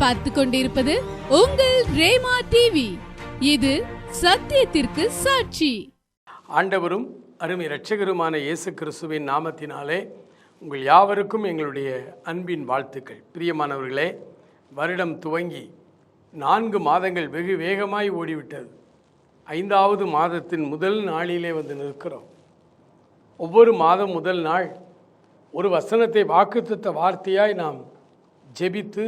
பார்த்து கொண்டிருப்பது உங்கள் ரேமா டிவி இது சத்தியத்திற்கு சாட்சி. ஆண்டவரும் அருமை இரட்சகருமான இயேசு கிறிஸ்துவின் நாமத்தினாலே உங்கள் யாவருக்கும் எங்களுடைய அன்பின் வாழ்த்துக்கள். பிரியமானவர்களே வருடம் துவங்கி நான்கு மாதங்கள் வெகு வேகமாய் ஓடிவிட்டது. ஐந்தாவது மாதத்தின் முதல் நாளிலே வந்து நிற்கிறோம். ஒவ்வொரு மாதம் முதல் நாள் ஒரு வசனத்தை வாக்குத்தத்த வார்த்தையாய் நாம் ஜெபித்து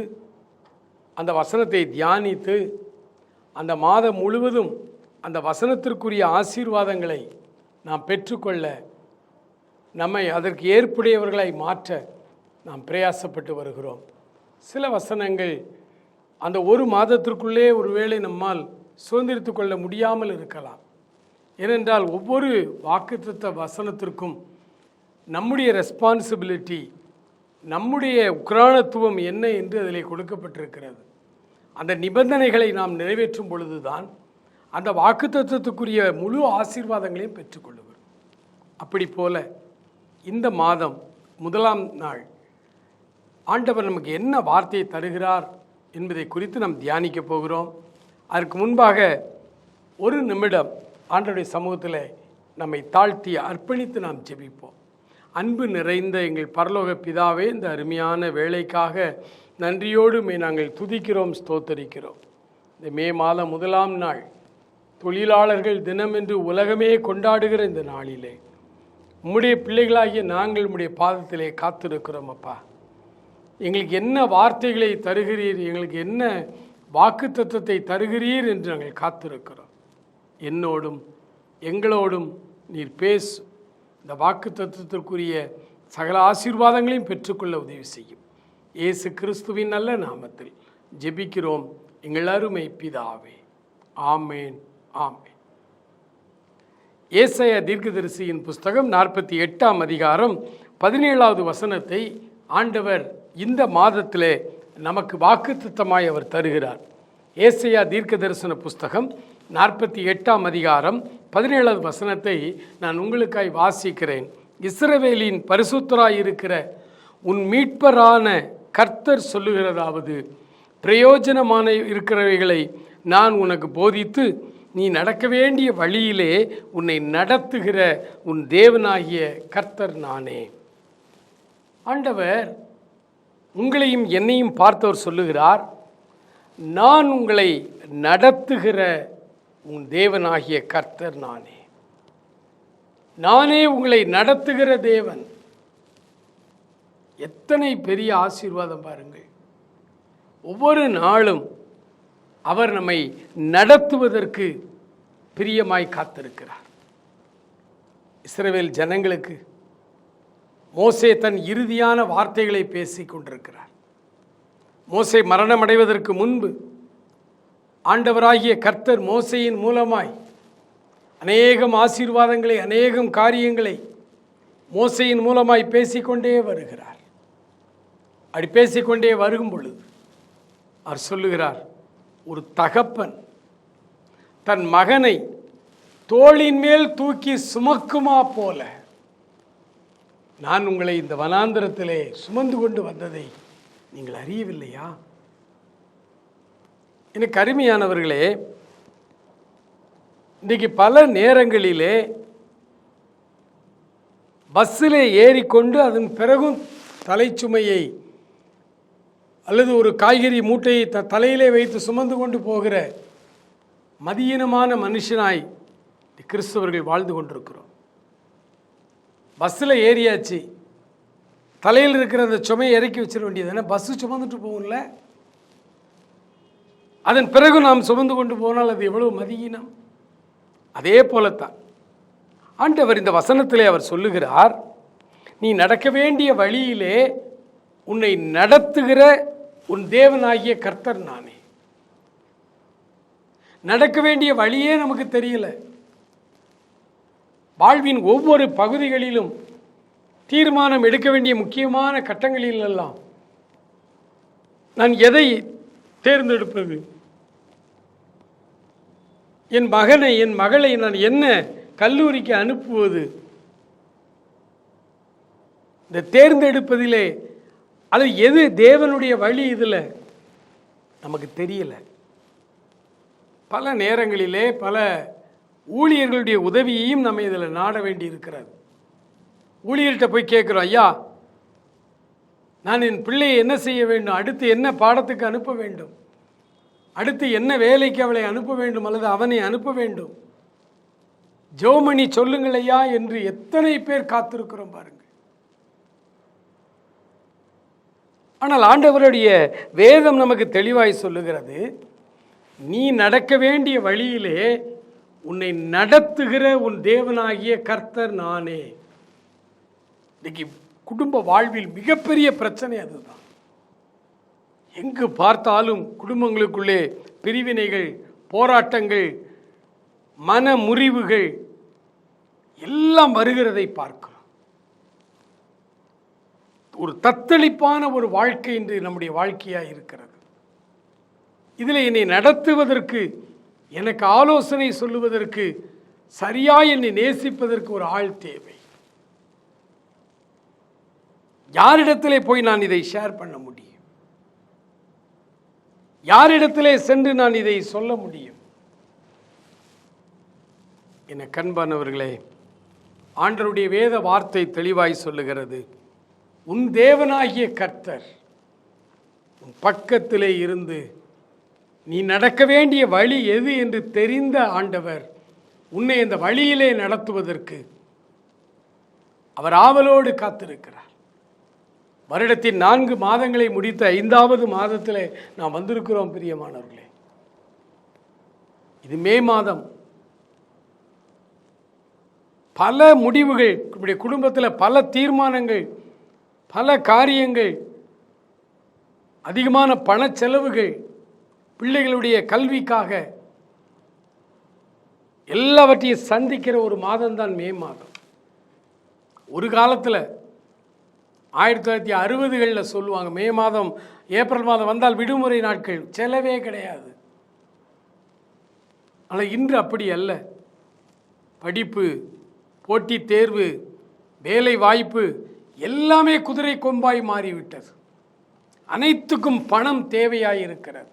அந்த வசனத்தை தியானித்து அந்த மாதம் முழுவதும் அந்த வசனத்திற்குரிய ஆசீர்வாதங்களை நாம் பெற்றுக்கொள்ள நம்மை அதற்கு ஏற்புடையவர்களை மாற்ற நாம் பிரயாசப்பட்டு வருகிறோம். சில வசனங்கள் அந்த ஒரு மாதத்திற்குள்ளே ஒருவேளை நம்மால் சுதந்திரித்து கொள்ள முடியாமல் இருக்கலாம். ஏனென்றால் ஒவ்வொரு வாக்குத்த வசனத்திற்கும் நம்முடைய ரெஸ்பான்சிபிலிட்டி நம்முடைய உக்ரானத்துவம் என்ன என்று அதில் கொடுக்கப்பட்டிருக்கிறது. அந்த நிபந்தனைகளை நாம் நிறைவேற்றும் பொழுதுதான் அந்த வாக்குத்தத்துவத்துக்குரிய முழு ஆசீர்வாதங்களையும் பெற்றுக்கொள்ளுவர். அப்படி போல இந்த மாதம் முதலாம் நாள் ஆண்டவர் நமக்கு என்ன வார்த்தையை தருகிறார் என்பதை குறித்து நாம் தியானிக்க போகிறோம். அதற்கு முன்பாக ஒரு நிமிடம் ஆண்டவருடைய சமூகத்தில் நம்மை தாழ்த்தி அர்ப்பணித்து நாம் ஜெபிப்போம். அன்பு நிறைந்த எங்கள் பரலோக பிதாவே இந்த அருமையான வேலைக்காக நன்றியோடு மே நாங்கள் துதிக்கிறோம் ஸ்தோத்தரிக்கிறோம். இந்த மே மாதம் முதலாம் நாள் தொழிலாளர்கள் தினம் என்று உலகமே கொண்டாடுகிற இந்த நாளிலே உம்முடைய பிள்ளைகளாகிய நாங்கள் உம்முடைய பாதத்திலே காத்திருக்கிறோம் அப்பா. எங்களுக்கு என்ன வார்த்தைகளை தருகிறீர் எங்களுக்கு என்ன வாக்கு தத்துவத்தை தருகிறீர் என்று நாங்கள் காத்திருக்கிறோம். என்னோடும் எங்களோடும் நீர் பேசு இந்த வாக்கு தத்துவத்திற்குரிய சகல ஆசீர்வாதங்களையும் பெற்றுக்கொள்ள உதவி செய்யும். இயேசு கிறிஸ்துவின் நல்ல நாமத்தில் ஜெபிக்கிறோம். எங்கள் அருமை பிதாவே. ஆமேன் ஆமேன். ஏசைய தீர்க்கதரிசியின் புஸ்தகம் நாற்பத்தி எட்டாம் அதிகாரம் பதினேழாவது வசனத்தை ஆண்டவர் இந்த மாதத்திலே நமக்கு வாக்குத்தமாய் அவர் தருகிறார். ஏசையா தீர்க்க தரிசன புஸ்தகம் நாற்பத்தி எட்டாம் அதிகாரம் பதினேழாவது வசனத்தை நான் உங்களுக்காய் வாசிக்கிறேன். இஸ்ரவேலின் பரிசுத்தராயிருக்கிற உன் மீட்பரான கர்த்தர் சொல்லுகிறதாவது பிரயோஜனமான இருக்கிறவைகளை நான் உனக்கு போதித்து நீ நடக்க வேண்டிய வழியிலே உன்னை நடத்துகிற உன் தேவனாகிய கர்த்தர் நானே. ஆண்டவர் உங்களையும் என்னையும் பார்த்தவர் சொல்லுகிறார் நான் உங்களை நடத்துகிற உன் தேவனாகிய கர்த்தர் நானே. நானே உங்களை நடத்துகிற தேவன். எத்தனை பெரிய ஆசீர்வாதம் பாருங்கள். ஒவ்வொரு நாளும் அவர் நம்மை நடத்துவதற்கு பிரியமாய் காத்திருக்கிறார். இஸ்ரேவேல் ஜனங்களுக்கு மோசே தன் இறுதியான வார்த்தைகளை பேசிக் கொண்டிருக்கிறார். மோசே மரணமடைவதற்கு முன்பு ஆண்டவராகிய கர்த்தர் மோசையின் மூலமாய் அநேகம் ஆசீர்வாதங்களை அநேகம் காரியங்களை மோசையின் மூலமாய் பேசிக்கொண்டே வருகிறார். அப்படி பேசிக்கொண்டே வருகும் பொழுது அவர் சொல்லுகிறார் ஒரு தகப்பன் தன் மகனை தோளின் மேல் தூக்கி சுமக்குமா போல நான் உங்களை இந்த வனாந்திரத்திலே சுமந்து கொண்டு வந்ததை நீங்கள் அறியவில்லையா? எனக்கு அருமையானவர்களே இன்றைக்கு பல நேரங்களிலே பஸ்ஸில் ஏறிக்கொண்டு அதன் பிறகும் தலைச்சுமையை அல்லது ஒரு காய்கறி மூட்டையை த தலையிலே வைத்து சுமந்து கொண்டு போகிற மதியீனமான மனுஷனாய் கிறிஸ்தவர்கள் வாழ்ந்து கொண்டிருக்கிறோம். பஸ்ஸில் ஏறியாச்சு. தலையில் இருக்கிற அந்த சுமையை இறக்கி வச்சிட வேண்டியது ஏன்னா பஸ்ஸு சுமந்துட்டு போகும்ல. அதன் பிறகு நாம் சுமந்து கொண்டு போனால் அது எவ்வளவு மதியினம்? அதே போலத்தான். ஆண்டவர் இந்த வசனத்திலே அவர் சொல்லுகிறார் நீ நடக்க வேண்டிய வழியிலே உன்னை நடத்துகிற உன் தேவனாகிய கர்த்தர் நானே. நடக்க வேண்டிய வழியே நமக்கு தெரியல. வாழ்வின் ஒவ்வொரு பகுதிகளிலும் தீர்மானம் எடுக்க வேண்டிய முக்கியமான கட்டங்களிலெல்லாம் நான் எதை தேர்ந்தெடுப்பது? என் மகனை என் மகளை நான் என்ன கல்லூரிக்கு அனுப்புவது? இந்த தேர்ந்தெடுப்பதிலே அது எது தேவனுடைய வழி இதில்? நமக்கு தெரியல. பல நேரங்களிலே பல ஊழியர்களுடைய உதவியையும் நம்ம இதில் நாட வேண்டி இருக்கிறது ஊழியர்கிட்ட போய் கேட்குறோம் ஐயா நான் என் பிள்ளையை என்ன செய்ய வேண்டும்? அடுத்து என்ன பாடத்துக்கு அனுப்ப வேண்டும்? அடுத்து என்ன வேலைக்கு அவளை அனுப்ப வேண்டும் அல்லது அவனை அனுப்ப வேண்டும்? ஜோமணி சொல்லுங்கள் ஐயா என்று எத்தனை பேர் காத்திருக்கிறோம் பாருங்கள். ஆனால் ஆண்டவருடைய வேதம் நமக்கு தெளிவாய் சொல்லுகிறது நீ நடக்க வேண்டிய வழியிலே உன்னை நடத்துகிற உன் தேவனாகிய கர்த்தர் நானே. இன்னைக்கு குடும்ப வாழ்வில் மிகப்பெரிய பிரச்சனை அதுதான். எங்கு பார்த்தாலும் குடும்பங்களுக்குள்ளே பிரிவினைகள் போராட்டங்கள் மன முறிவுகள் எல்லாம் வருகிறதை பார்க்கும் ஒரு தத்தளிப்பான ஒரு வாழ்க்கை இன்று நம்முடைய வாழ்க்கையாக இருக்கிறது. இதில் என்னை நடத்துவதற்கு எனக்கு ஆலோசனை சொல்லுவதற்கு சரியாக என்னை நேசிப்பதற்கு ஒரு ஆள் தேவை. யாரிடத்திலே போய் நான் இதை ஷேர் பண்ண முடியும்? யாரிடத்திலே சென்று நான் இதை சொல்ல முடியும்? என கண்பானவர்களே ஆண்டருடைய வேத வார்த்தை தெளிவாய் சொல்லுகிறது. உன் தேவனாகிய கர்த்தர் உன் பக்கத்திலே இருந்து நீ நடக்க வேண்டிய வழி எது என்று தெரிந்த ஆண்டவர் உன்னை இந்த வழியிலே நடத்துவதற்கு அவர் ஆவலோடு காத்திருக்கிறார். வருடத்தின் நான்கு மாதங்களை முடித்த ஐந்தாவது மாதத்தில் நாம் வந்திருக்கிறோம் பிரியமானவர்களே. இது மே மாதம். பல முடிவுகள் இப்படி குடும்பத்தில் பல தீர்மானங்கள் பல காரியங்கள் அதிகமான பண செலவுகள் பிள்ளைகளுடைய கல்விக்காக எல்லாவற்றையும் சந்திக்கிற ஒரு மாதம்தான் மே மாதம். ஒரு காலத்தில் ஆயிரத்தி தொள்ளாயிரத்தி அறுபதுகளில் சொல்லுவாங்க மே மாதம் ஏப்ரல் மாதம் வந்தால் விடுமுறை நாட்கள். செலவே கிடையாது. ஆனால் இன்று அப்படி அல்ல. படிப்பு போட்டித் தேர்வு வேலை வாய்ப்பு எல்லாமே குதிரை கொம்பாய் மாறிவிட்டது. அனைத்துக்கும் பணம் தேவையாயிருக்கிறது.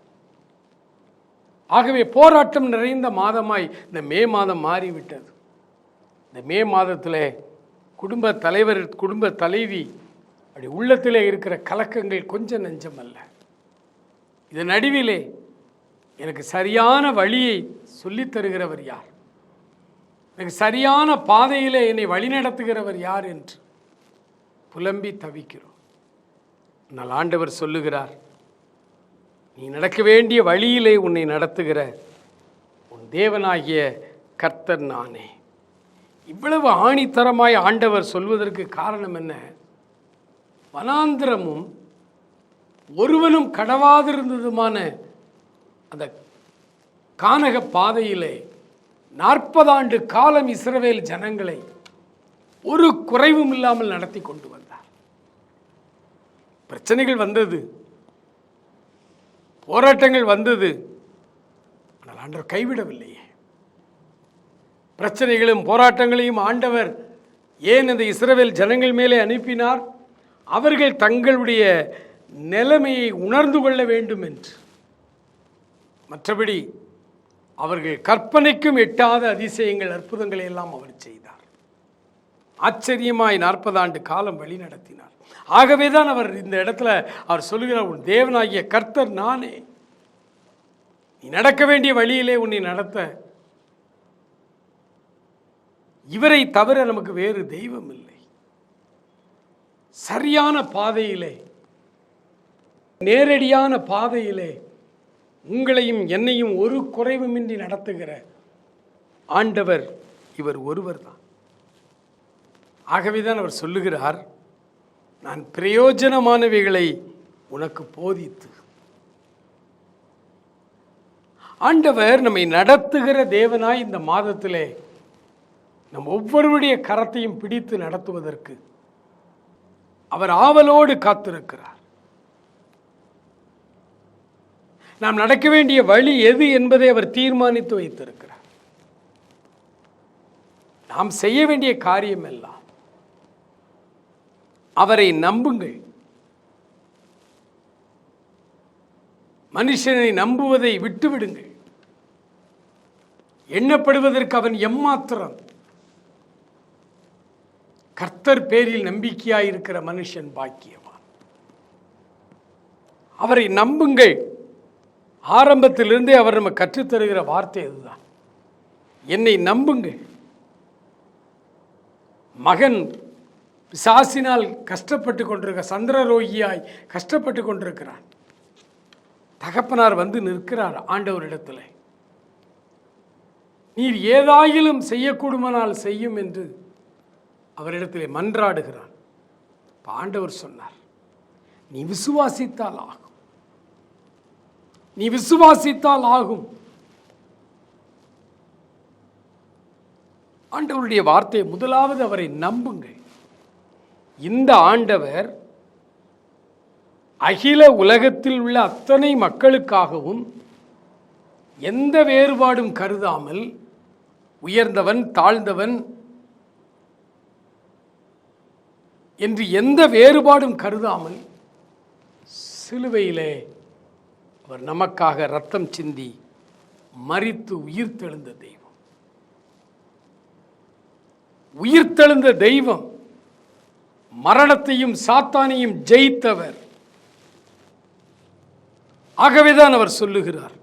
ஆகவே போராட்டம் நிறைந்த மாதமாய் இந்த மே மாதம் மாறிவிட்டது. இந்த மே மாதத்தில் குடும்ப தலைவர் குடும்ப தலைவி அப்படி உள்ளத்திலே இருக்கிற கலக்கங்கள் கொஞ்சம் நெஞ்சமல்ல. இதன் நடுவிலே எனக்கு சரியான வழியை சொல்லித்தருகிறவர் யார்? எனக்கு சரியான பாதையிலே என்னை வழிநடத்துகிறவர் யார் என்று புலம்பி தவிக்கிறோம். ஆனால் ஆண்டவர் சொல்லுகிறார் நீ நடக்க வேண்டிய வழியிலே உன்னை நடத்துகிற உன் தேவனாகிய கர்த்தர் நானே. இவ்வளவு ஆணித்தரமாய் ஆண்டவர் சொல்வதற்கு காரணம் என்ன? வனாந்திரமும் ஒருவனும் கடவாதிருந்ததுமான அந்த கானக பாதையிலே நாற்பதாண்டு காலம் இஸ்ரவேல் ஜனங்களை ஒரு குறைவும் இல்லாமல் நடத்தி கொண்டு வர பிரச்சனைகள் வந்தது. போராட்டங்கள் வந்தது. ஆனால் ஆண்டவர் கைவிடவில்லையே. பிரச்சனைகளும் போராட்டங்களையும் ஆண்டவர் ஏன் இந்த இஸ்ரவேல் ஜனங்கள் மேலே அனுப்பினார்? அவர்கள் தங்களுடைய நிலைமையை உணர்ந்து கொள்ள வேண்டும் என்று. மற்றபடி அவர்கள் கற்பனைக்கும் எட்டாத அதிசயங்கள் அற்புதங்களை எல்லாம் அவர் செய்தார். ஆச்சரியமாய் நாற்பது ஆண்டு காலம் வழி நடத்தினார் ஆகவே தான் அவர் இந்த இடத்துல அவர் சொல்லுகிறார் உன் தேவனாகிய கர்த்தர் நானே. நீ நடக்க வேண்டிய வழியிலே உன்னை நடத்த. இவரை தவிர நமக்கு வேறு தெய்வம் இல்லை சரியான பாதையிலே நேரடியான பாதையிலே உங்களையும் என்னையும் ஒரு குறைவுமின்றி நடத்துகிற ஆண்டவர் இவர் ஒருவர் தான் ஆகவே தான் அவர் சொல்லுகிறார் நான் பிரயோஜனமானவைகளை உனக்கு போதித்து. ஆண்டவர் நம்மை நடத்துகிற தேவனாய் இந்த மாதத்திலே நம் ஒவ்வொருவருடைய கரத்தையும் பிடித்து நடத்துவதற்கு அவர் ஆவலோடு காத்திருக்கிறார். நாம் நடக்க வேண்டிய வழி எது என்பதை அவர் தீர்மானித்து வைத்திருக்கிறார். நாம் செய்ய வேண்டிய காரியம் எல்லாம் அவரை நம்புங்கள். மனுஷனை நம்புவதை விட்டுவிடுங்கள். எண்ணப்படுவதற்கு அவன் எம்மாத்திரம். கர்த்தர் பேரில் நம்பிக்கையாயிருக்கிற மனுஷன் பாக்கியவான். அவரை நம்புங்கள். ஆரம்பத்திலிருந்தே அவர் நம்ம கற்றுத்தருகிற வார்த்தை இதுதான் என்னை நம்புங்கள். மகன் பிசாசினால் கஷ்டப்பட்டு கொண்டிருக்க சந்திரரோகியாய் கஷ்டப்பட்டு கொண்டிருக்கிறான். தகப்பனார் வந்து நிற்கிறார் ஆண்டவரிடத்தில். நீர் ஏதாயிலும் செய்யக்கூடுமானால் செய்யும் என்று அவரிடத்திலே மன்றாடுகிறான். ஆண்டவர் சொன்னார் நீ விசுவாசித்தால் ஆகும். நீ விசுவாசித்தால் ஆகும். ஆண்டவருடைய வார்த்தையை முதலாவது அவரை நம்புங்கள். இந்த ஆண்டவர் அகில உலகத்தில் உள்ள அத்தனை மக்களுக்காகவும் எந்த வேறுபாடும் கருதாமல் உயர்ந்தவன் தாழ்ந்தவன் என்று எந்த வேறுபாடும் கருதாமல் சிலுவையிலே அவர் நமக்காக ரத்தம் சிந்தி மறித்து உயிர்த்தெழுந்த தெய்வம். உயிர்த்தெழுந்த தெய்வம் மரணத்தையும் சாத்தானையும் ஜெயித்தவர். ஆகவேதான் அவர் சொல்லுகிறார்.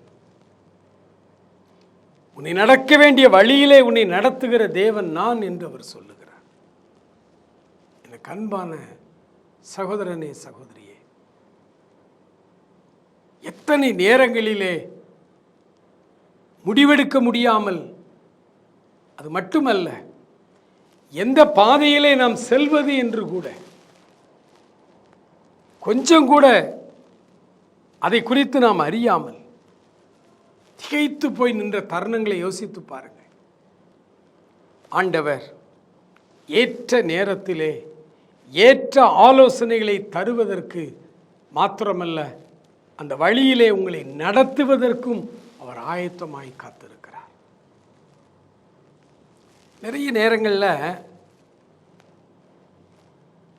உன்னை நடக்க வேண்டிய வழியிலே உன்னை நடத்துகிற தேவன் நான் என்று அவர் சொல்லுகிறார். எனக்கு அன்பான சகோதரனே சகோதரியே எத்தனை நேரங்களிலே முடிவெடுக்க முடியாமல் அது மட்டுமல்ல எந்த பாதையிலே நாம் செல்வது என்று கூட கொஞ்சம் கூட அதை குறித்து நாம் அறியாமல் திகைத்து போய் நின்ற தருணங்களை யோசித்து பாருங்கள். ஆண்டவர் ஏற்ற நேரத்திலே ஏற்ற ஆலோசனைகளை தருவதற்கு மாத்திரமல்ல அந்த வழியிலே உங்களை நடத்துவதற்கும் அவர் ஆயத்தமாய் காத்திருக்கிறார். நிறைய நேரங்களில்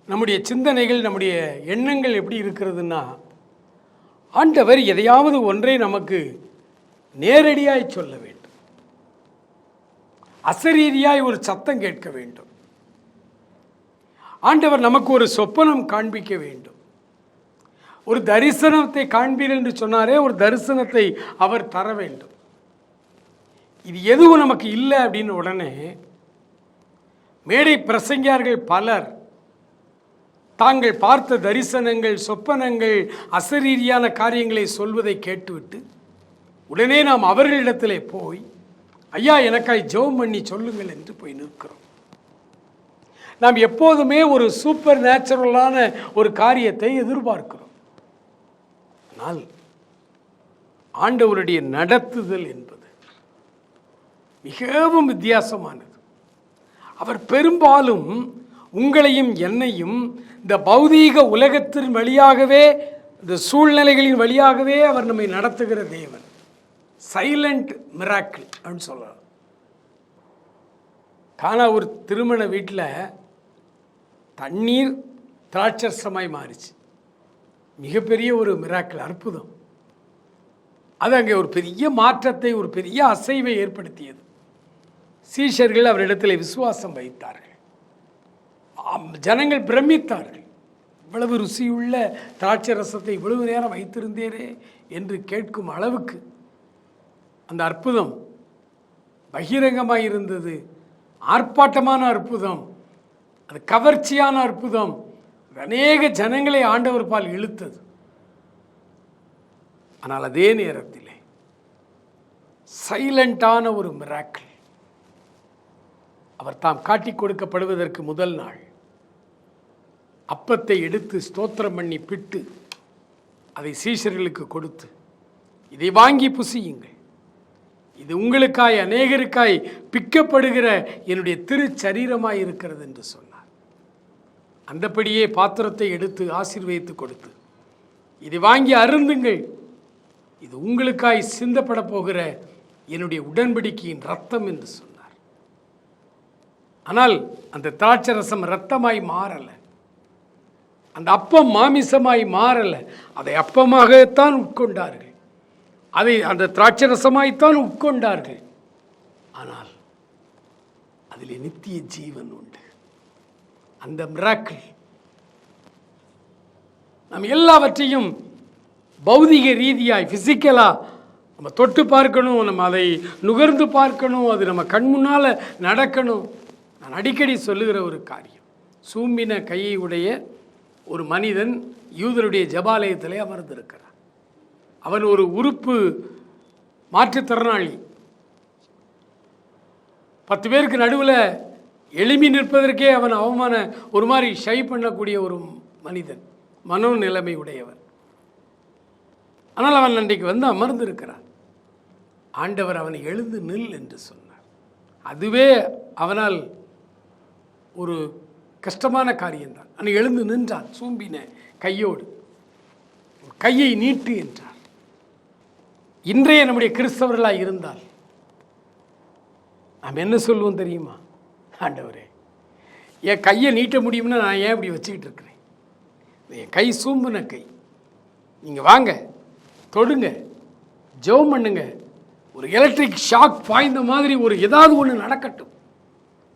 நம்முடைய சிந்தனைகள் நம்முடைய எண்ணங்கள் எப்படி இருக்கிறதுன்னா ஆண்டவர் எதையாவது ஒன்றை நமக்கு நேரடியாய் சொல்ல வேண்டும். அசரீரியாய் ஒரு சத்தம் கேட்க வேண்டும். ஆண்டவர் நமக்கு ஒரு சொப்பனம் காண்பிக்க வேண்டும். ஒரு தரிசனத்தை காண்பீர் என்று சொன்னாரே ஒரு தரிசனத்தை அவர் தர வேண்டும். இது எதுவும் நமக்கு இல்லை அப்படின்னு உடனே மேடை பிரசங்கியார்கள் பலர். தாங்கள் பார்த்த தரிசனங்கள் சொப்பனங்கள் அசரீரியான காரியங்களை சொல்வதை கேட்டுவிட்டு உடனே நாம் அவர்களிடத்திலே போய் ஐயா எனக்காய் ஜெபம் பண்ணி சொல்லுங்கள் என்று போய் நிற்கிறோம். நாம் எப்போதுமே ஒரு சூப்பர் நேச்சுரலான ஒரு காரியத்தை எதிர்பார்க்கிறோம். ஆனால் ஆண்டவருடைய நடத்துதல் என்பது மிகவும் வித்தியாசமானது. அவர் பெரும்பாலும் உங்களையும் என்னையும் இந்த பௌதீக உலகத்தின் வழியாகவே இந்த சூழ்நிலைகளின் வழியாகவே அவர் நம்மை நடத்துகிற தேவன். சைலண்ட் மிராக்கிள் அப்படின்னு சொல்லலாம். காணா ஒரு திருமண வீட்டில் தண்ணீர் திராட்சரசமாய் மாறிச்சு. மிகப்பெரிய ஒரு மிராக்கிள் அற்புதம். அது அங்கே ஒரு பெரிய மாற்றத்தை ஒரு பெரிய அசைவை ஏற்படுத்தியது. சீஷர்கள் அவரிடத்தில் விசுவாசம் வைத்தார்கள். ஜனங்கள் பிரமித்தார்கள். இவ்வளவு ருசியுள்ள திராட்சை ரசத்தை இவ்வளவு நேரம் வைத்திருந்தேரே என்று கேட்கும் அளவுக்கு அந்த அற்புதம் பகிரங்கமாக இருந்தது. ஆர்ப்பாட்டமான அற்புதம் அது கவர்ச்சியான அற்புதம். அநேக ஜனங்களை ஆண்டவர் பால் இழுத்தது. ஆனால் அதே நேரத்தில் சைலண்டான ஒரு மிராக்கிள் அவர் தாம் காட்டிக் கொடுக்கப்படுவதற்கு முதல் நாள். அப்பத்தை எடுத்து ஸ்தோத்திரம் பண்ணி பிட்டு அதை சீஷர்களுக்கு கொடுத்து இதை வாங்கி புசியுங்கள். இது உங்களுக்காய் அநேகருக்காய் பிக்கப்படுகிற என்னுடைய திருச்சரீரமாய் இருக்கிறது என்று சொன்னார். அந்தபடியே பாத்திரத்தை எடுத்து ஆசீர்வதித்து கொடுத்து இதை வாங்கி அருந்துங்கள். இது உங்களுக்காய் சிந்தப்பட போகிற என்னுடைய உடன்படிக்கையின் ரத்தம் என்று சொன்னார். ஆனால் அந்த திராட்சரசம் ரத்தமாய் மாறலை. அந்த அப்பம் மாமிசமாய் மாறலை. அதை அப்பமாகத்தான் உட்கொண்டார்கள். அதை அந்த திராட்சரசமாய்த்தான் உட்கொண்டார்கள். ஆனால் அதில் நித்திய ஜீவன் உண்டு. அந்த மிராக்கள் நம்ம எல்லாவற்றையும் பௌதிக ரீதியாய் ஃபிசிக்கலாக நம்ம தொட்டு பார்க்கணும் நம்ம அதை நுகர்ந்து பார்க்கணும் அது நம்ம கண் முன்னால் நடக்கணும். நான் அடிக்கடி சொல்லுகிற ஒரு காரியம். சூம்பின கையை உடைய ஒரு மனிதன் யூதருடைய ஜபாலயத்திலே அமர்ந்திருக்கிறான். அவன் ஒரு உறுப்பு மாற்றுத்திறனாளி. பத்து பேருக்கு நடுவில் எளிமை நிற்பதற்கே அவன் அவமான ஒரு மாதிரி ஷை பண்ணக்கூடிய ஒரு மனிதன். மனோநிலைமை உடையவன். ஆனால் அவன் அன்றைக்கு வந்து அமர்ந்திருக்கிறான். ஆண்டவர் அவனை எழுந்து நில் என்று சொன்னார். அதுவே அவனால் ஒரு கஷ்டமான காரியம்தான் அன்னை எழுந்து நின்றான். சூம்பின கையோடு. கையை நீட்டு என்றார் இன்றைய நம்முடைய கிறிஸ்தவர்களாக இருந்தால் நாம் என்ன சொல்லுவோம் தெரியுமா? ஆண்டவரே என் கையை நீட்ட முடியும்னா நான் ஏன் இப்படி வச்சுக்கிட்டு இருக்கிறேன்? என் கை சூம்புன கை. நீங்கள் வாங்க தொடுங்க ஜெபம் பண்ணுங்க. ஒரு எலக்ட்ரிக் ஷாக் பாய்ந்த மாதிரி ஒரு ஏதாவது ஒன்று நடக்கட்டும்.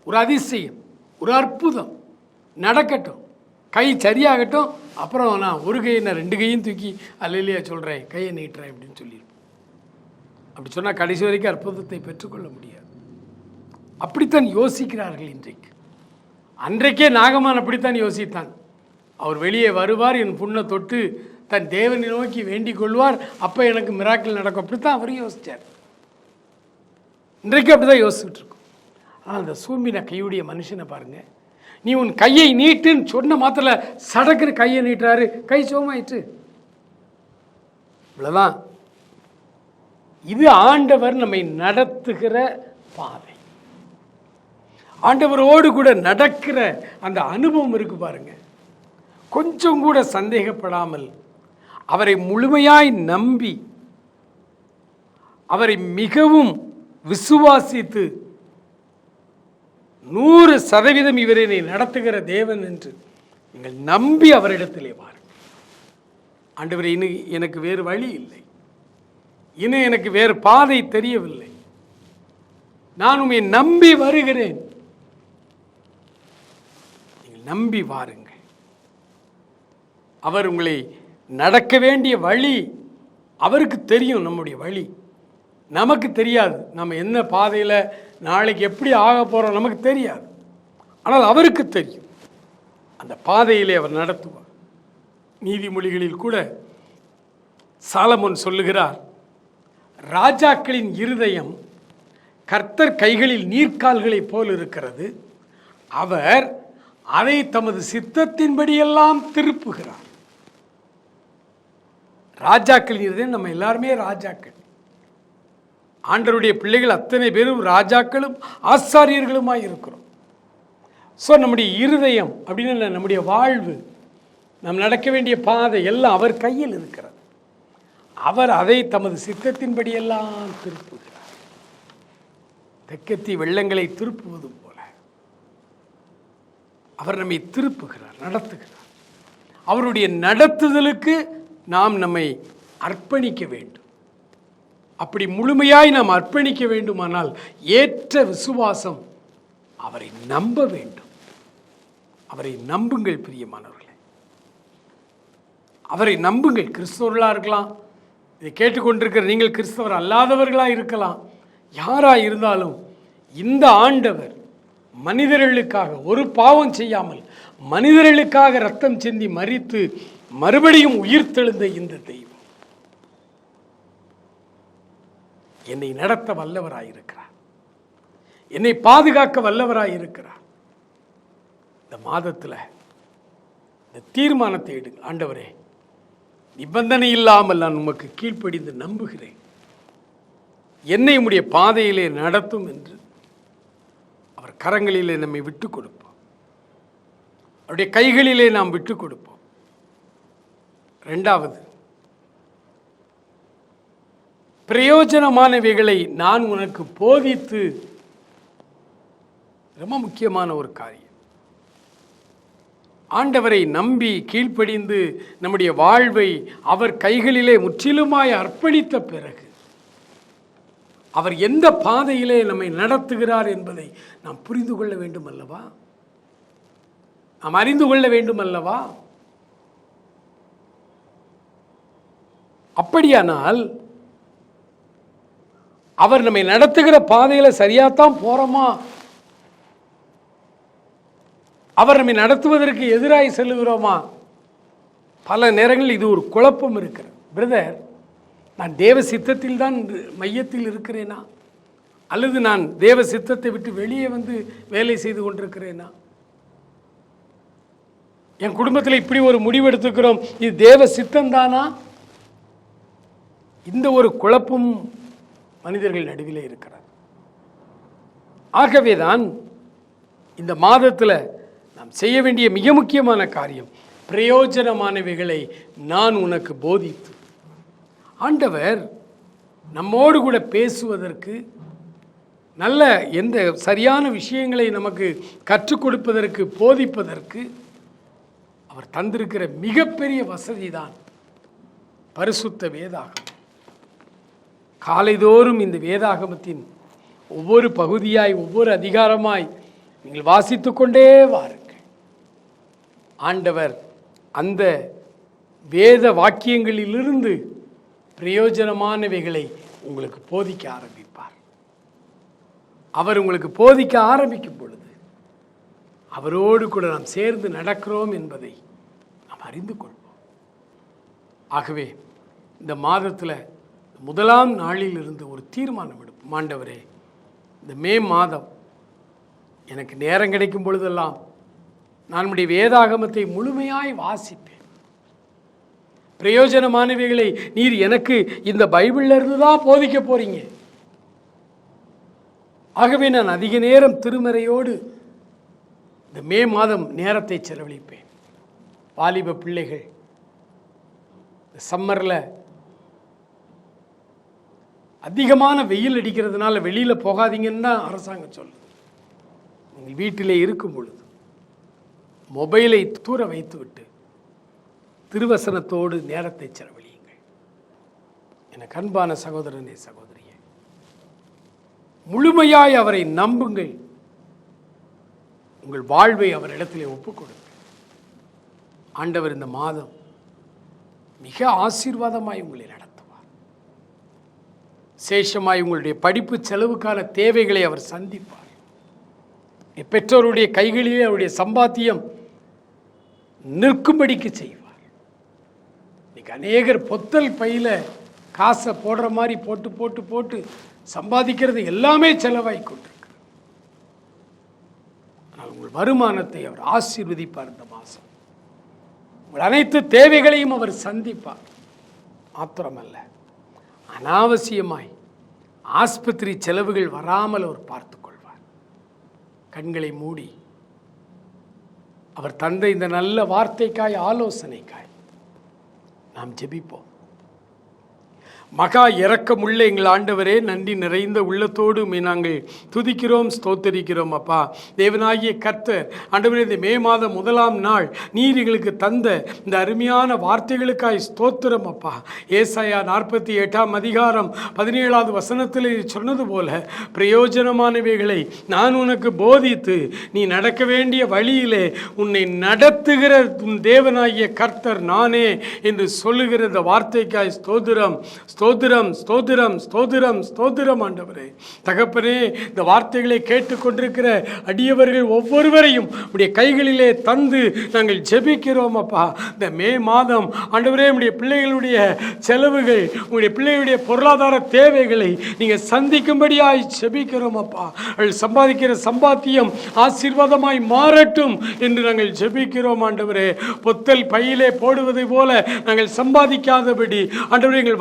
ஒரு அதிசயம். ஒரு அற்புதம். நடக்கட்டும். கை சரியாகட்டும். அப்புறம் நான் ஒரு கையை நான் ரெண்டு கையும் தூக்கி அல்லையா சொல்கிறேன் கையை நீட்டுறேன் அப்படின்னு சொல்லியிருப்பேன் அப்படி சொன்னால் கடைசி வரைக்கும் அற்புதத்தை பெற்றுக்கொள்ள முடியாது. அப்படித்தான் யோசிக்கிறார்கள் இன்றைக்கு. அன்றைக்கே நாகமான் அப்படித்தான் யோசித்தான். அவர் வெளியே வருவார் என் புண்ணை தொட்டு தன் தேவனை நோக்கி வேண்டிக் கொள்வார். அப்போ எனக்கு மிராக்கள் நடக்கும். அப்படித்தான் அவரும் யோசித்தார் இன்றைக்கு அப்படிதான் யோசிச்சுட்டு இருக்கோம். ஆனால் அந்த சூம்பின கையுடைய மனுஷனை பாருங்க. நீ உன் கையை நீட்டுன்னு சொன்ன மாத்திர சடக்குன்னு கையை நீட்டுறாரு. கை சோமாயிற்று இவ்வளோதான் இது ஆண்டவர் நம்மை நடத்துகிற பாதை. ஆண்டவரோடு கூட நடக்கிற அந்த அனுபவம் இருக்கு பாருங்க. கொஞ்சம் கூட சந்தேகப்படாமல் அவரை முழுமையாய் நம்பி அவரை மிகவும் விசுவாசித்து நூறு சதவீதம் இவரை என்னை நடத்துகிற தேவன் என்று நீங்கள் நம்பி அவரிடத்திலே வாருங்கள் ஆண்டவர் இன்னும் எனக்கு வேறு வழி இல்லை. இன்னும் எனக்கு வேறு பாதை தெரியவில்லை. நான் உண்மை நம்பி வருகிறேன். நீங்கள் நம்பி வாருங்கள். அவர் உங்களை நடக்க வேண்டிய வழி அவருக்கு தெரியும் நம்முடைய வழி. நமக்கு தெரியாது. நம்ம என்ன பாதையில் நாளைக்கு எப்படி ஆக போகிறோம் நமக்கு தெரியாது. ஆனால் அவருக்கு தெரியும். அந்த பாதையிலே அவர் நடத்துவார். நீதிமொழிகளில் கூட சாலமன் சொல்லுகிறார் ராஜாக்களின் இருதயம் கர்த்தர் கைகளில் நீர்க்கால்களைப் போல் இருக்கிறது. அவர் அதை தமது சித்தத்தின்படியெல்லாம் திருப்புகிறார். ராஜாக்களின் இருதயம் நம்ம எல்லாருமே ராஜாக்கள். ஆண்டருடைய பிள்ளைகள் அத்தனை பேரும் ராஜாக்களும் ஆசாரியர்களுமாய் இருக்கிறோம். ஸோ நம்முடைய இருதயம் அப்படின்னு இல்லை, நம்முடைய வாழ்வு நாம் நடக்க வேண்டிய பாதை எல்லாம் அவர் கையில் இருக்கிறது. அவர் அதை தமது சித்தத்தின்படியெல்லாம் திருப்புகிறார். தெக்கத்தி வெள்ளங்களை திருப்புவது போல அவர் நம்மை திருப்புகிறார் நடத்துகிறார். அவருடைய நடத்துதலுக்கு நாம் நம்மை அர்ப்பணிக்க வேண்டும். அப்படி முழுமையாய் நாம் அர்ப்பணிக்க வேண்டுமானால் ஏற்ற விசுவாசம் அவரை நம்ப வேண்டும். அவரை நம்புங்கள் பிரியமானவர்களே. அவரை நம்புங்கள். கிறிஸ்தவர்களாக இருக்கலாம். இதை கேட்டுக்கொண்டிருக்கிற நீங்கள் கிறிஸ்தவர் அல்லாதவர்களாக இருக்கலாம். யாராக இருந்தாலும் இந்த ஆண்டவர் மனிதர்களுக்காக ஒரு பாவம் செய்யாமல் மனிதர்களுக்காக ரத்தம் சிந்தி மறித்து மறுபடியும் உயிர்த்தெழுந்த இந்த தெய்வம். என்னை நடத்த வல்லவராயிருக்கிறார். என்னை பாதுகாக்க வல்லவராயிருக்கிறார். இந்த மாதத்தில் இந்த தீர்மானத்தை எடுங்க. ஆண்டவரே நிபந்தனை இல்லாமல் நான் உமக்கு கீழ்ப்படிந்து நம்புகிறேன். என்னை உம்முடைய பாதையிலே நடத்தும் என்று அவர் கரங்களிலே நம்மை விட்டு கொடுப்போம் அவருடைய கைகளிலே நாம் விட்டு கொடுப்போம். ரெண்டாவது பிரயோஜனமானவைகளை நான் உனக்கு போதித்து ரொம்ப முக்கியமான ஒரு காரியம். ஆண்டவரை நம்பி கீழ்ப்படிந்து நம்முடைய வாழ்வை அவர் கைகளிலே முற்றிலுமாய் அர்ப்பணித்த பிறகு அவர் எந்த பாதையிலே நம்மை நடத்துகிறார் என்பதை நாம் புரிந்து கொள்ள வேண்டும் அல்லவா? நாம் அறிந்து கொள்ள வேண்டும் அல்லவா? அப்படியானால் அவர் நம்மை நடத்துகிற பாதையில் சரியாகத்தான் போகிறோமா அவர் நம்மை நடத்துவதற்கு எதிராக செல்லுகிறோமா? பல நேரங்களில் இது ஒரு குழப்பம் இருக்கிறது. பிரதர் நான் தேவ சித்தத்தில் தான் மையத்தில் இருக்கிறேனா? அல்லது நான் தேவ சித்தத்தை விட்டு வெளியே வந்து வேலை செய்து கொண்டிருக்கிறேனா? என் குடும்பத்தில் இப்படி ஒரு முடிவு எடுத்துக்கிறோம் இது தேவ சித்தம்தானா இந்த ஒரு குழப்பம் மனிதர்கள் நடுவில் இருக்கிறார். ஆகவே தான் இந்த மாதத்தில் நாம் செய்ய வேண்டிய மிக முக்கியமான காரியம் பிரயோஜனமானவைகளை நான் உனக்கு போதித்து. ஆண்டவர் நம்மோடு கூட பேசுவதற்கு நல்ல எந்த சரியான விஷயங்களை நமக்கு கற்றுக் கொடுப்பதற்கு போதிப்பதற்கு அவர் தந்திருக்கிற மிகப்பெரிய வசதி தான் பரிசுத்த வேதாகம் காலைதோறும் இந்த வேதாகமத்தின் ஒவ்வொரு பகுதியாய் ஒவ்வொரு அதிகாரமாய் நீங்கள் வாசித்து கொண்டே வாருங்கள். ஆண்டவர் அந்த வேத வாக்கியங்களிலிருந்து பிரயோஜனமானவைகளை உங்களுக்கு போதிக்க ஆரம்பிப்பார். அவர் உங்களுக்கு போதிக்க ஆரம்பிக்கும் பொழுது அவரோடு கூட நாம் சேர்ந்து நடக்கிறோம் என்பதை நாம் அறிந்து கொள்வோம். ஆகவே இந்த மாதத்தில் முதலாம் நாளில் இருந்து ஒரு தீர்மானம் எடுப்போம். ஆண்டவரே இந்த மே மாதம் எனக்கு நேரம் கிடைக்கும் பொழுதெல்லாம் நான் நம்முடைய வேதாகமத்தை முழுமையாய் வாசிப்பேன். பிரயோஜனமானவைகளை நீர் எனக்கு இந்த பைபிள்லேருந்து தான் போதிக்க போகிறீங்க ஆகவே நான் அதிக நேரம் திருமறையோடு இந்த மே மாதம் நேரத்தை செலவழிப்பேன். வாலிப பிள்ளைகள் இந்த சம்மரில் அதிகமான வெயில் அடிக்கிறதுனால வெளியில் போகாதீங்கன்னு தான் அரசாங்கம் சொல்லுது. நீங்கள் வீட்டிலே இருக்கும் பொழுது மொபைலை தூர வைத்துவிட்டு திருவசனத்தோடு நேரத்தை செலவழியுங்கள். எனக்கு அன்பான சகோதரனே சகோதரியே முழுமையாய் அவரை நம்புங்கள். உங்கள் வாழ்வை அவரிடத்திலே ஒப்புக் கொடுங்கள். ஆண்டவர் இந்த மாதம் மிக ஆசீர்வாதமாய் உங்களை நடத்துவார் சேஷமாய் உங்களுடைய படிப்பு செலவுக்கான தேவைகளை அவர் சந்திப்பார். பெற்றோருடைய கைகளிலே அவருடைய சம்பாத்தியம் நிற்கும்படிக்கு செய்வார். இன்னைக்கு அநேகர் பொத்தல் பையில் காசை போடுற மாதிரி போட்டு போட்டு போட்டு சம்பாதிக்கிறது எல்லாமே செலவாய் கொண்டிருக்கு ஆனால் உங்கள் வருமானத்தை அவர் ஆசீர்வதிப்பார் இந்த மாதம். உங்கள் அனைத்து தேவைகளையும் அவர் சந்திப்பார். மாத்திரமல்ல அனாவசியமாய் ஆஸ்பத்திரி செலவுகள் வராமல் அவர் பார்த்துக்கொள்வார் கண்களை மூடி அவர் தந்த இந்த நல்ல வார்த்தைக்காய் ஆலோசனைக்காய் நாம் ஜெபிப்போம். மகா இறக்கமுள்ள எங்கள் ஆண்டவரே நன்றி நிறைந்த உள்ளத்தோடு நாங்கள் துதிக்கிறோம் ஸ்தோத்தரிக்கிறோம் அப்பா. தேவனாகிய கர்த்தர் ஆண்டவரே இந்த மே மாதம் முதலாம் நாள் நீர் எங்களுக்கு தந்த இந்த அருமையான வார்த்தைகளுக்காய் ஸ்தோத்திரம் அப்பா. ஏசாயா நாற்பத்தி எட்டாம் அதிகாரம் பதினேழாவது வசனத்தில் சொன்னது போல பிரயோஜனமானவைகளை நான் உனக்கு போதித்து நீ நடக்க வேண்டிய வழியிலே உன்னை நடத்துகிற உன் தேவனாகிய கர்த்தர் நானே என்று சொல்லுகிற இந்த வார்த்தைக்காய் ஸ்தோத்திரம் ஸ்தோத்திரம் ஸ்தோத்திரம் ஸ்தோத்திரம் ஸ்தோத்திரம் ஆண்டவரே. தகப்பனே இந்த வார்த்தைகளை கேட்டுக்கொண்டிருக்கிற அடியவர்கள் ஒவ்வொருவரையும் உடைய கைகளிலே தந்து நாங்கள் ஜெபிக்கிறோம் அப்பா. இந்த மே மாதம் ஆண்டவரே உடைய பிள்ளைகளுடைய செலவுகள் உங்களுடைய பிள்ளைகளுடைய பொருளாதார தேவைகளை நீங்கள் சந்திக்கும்படியாய் ஜெபிக்கிறோம் அப்பா. அவள் சம்பாதிக்கிற சம்பாத்தியம் ஆசீர்வாதமாய் மாறட்டும் என்று நாங்கள் ஜெபிக்கிறோம் ஆண்டவரே. பொத்தல் பையிலே போடுவதை போல நாங்கள் சம்பாதிக்காதபடி ஆண்டவரே எங்கள்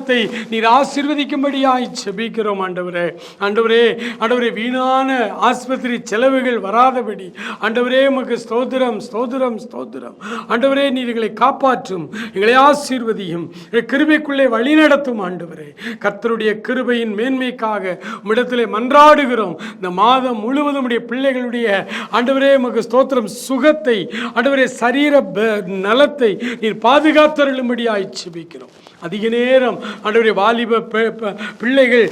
வருமானத்தை நீர் ஆசிர்வதிக்கும்படியாய் செபிக்கிறோம் ஆண்டவரே. ஆண்டவரே ஆண்டவரே வீணான ஆஸ்பத்திரி செலவுகள் வராதபடி ஆண்டவரே உமக்கு ஸ்தோத்திரம் ஸ்தோத்திரம் ஸ்தோத்திரம். ஆண்டவரே நீர் எங்களை காப்பாற்றும் எங்களை ஆசீர்வதியும் கிருபைக்குள்ளே வழிநடத்தும் ஆண்டவரே. கர்த்தருடைய கிருபையின் மேன்மைக்காக உம்மிடத்திலே மன்றாடுகிறோம். இந்த மாதம் முழுவதும் உடைய பிள்ளைகளுடைய ஆண்டவரே உமக்கு ஸ்தோத்திரம் சுகத்தை ஆண்டவரே சரீர நலத்தை நீர் பாதுகாத்தருளும்படியாய் செபிக்கிறோம். அதிக நேரம் ஆண்டவரே வாலிப பிள்ளைகள்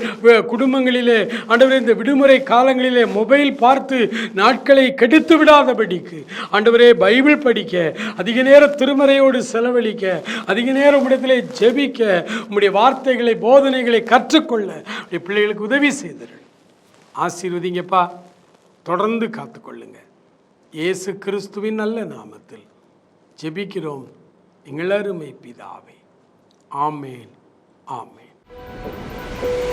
குடும்பங்களிலே ஆண்டவரே இந்த விடுமுறை காலங்களிலே மொபைல் பார்த்து நாட்களை கெடுத்து விடாதபடிக்கு. ஆண்டவரே பைபிள் படிக்க அதிக நேரம் திருமறையோடு செலவழிக்க அதிக நேரம் இடத்திலே ஜெபிக்க உங்களுடைய வார்த்தைகளை போதனைகளை கற்றுக்கொள்ள உடைய பிள்ளைகளுக்கு உதவி செய்தீர்கள் ஆசீர்வதிங்கப்பா. தொடர்ந்து காத்துக்கொள்ளுங்க. இயேசு கிறிஸ்துவின் நல்ல நாமத்தில் ஜெபிக்கிறோம். எங்களருமை பிதாவே. ஆமேன். Amen.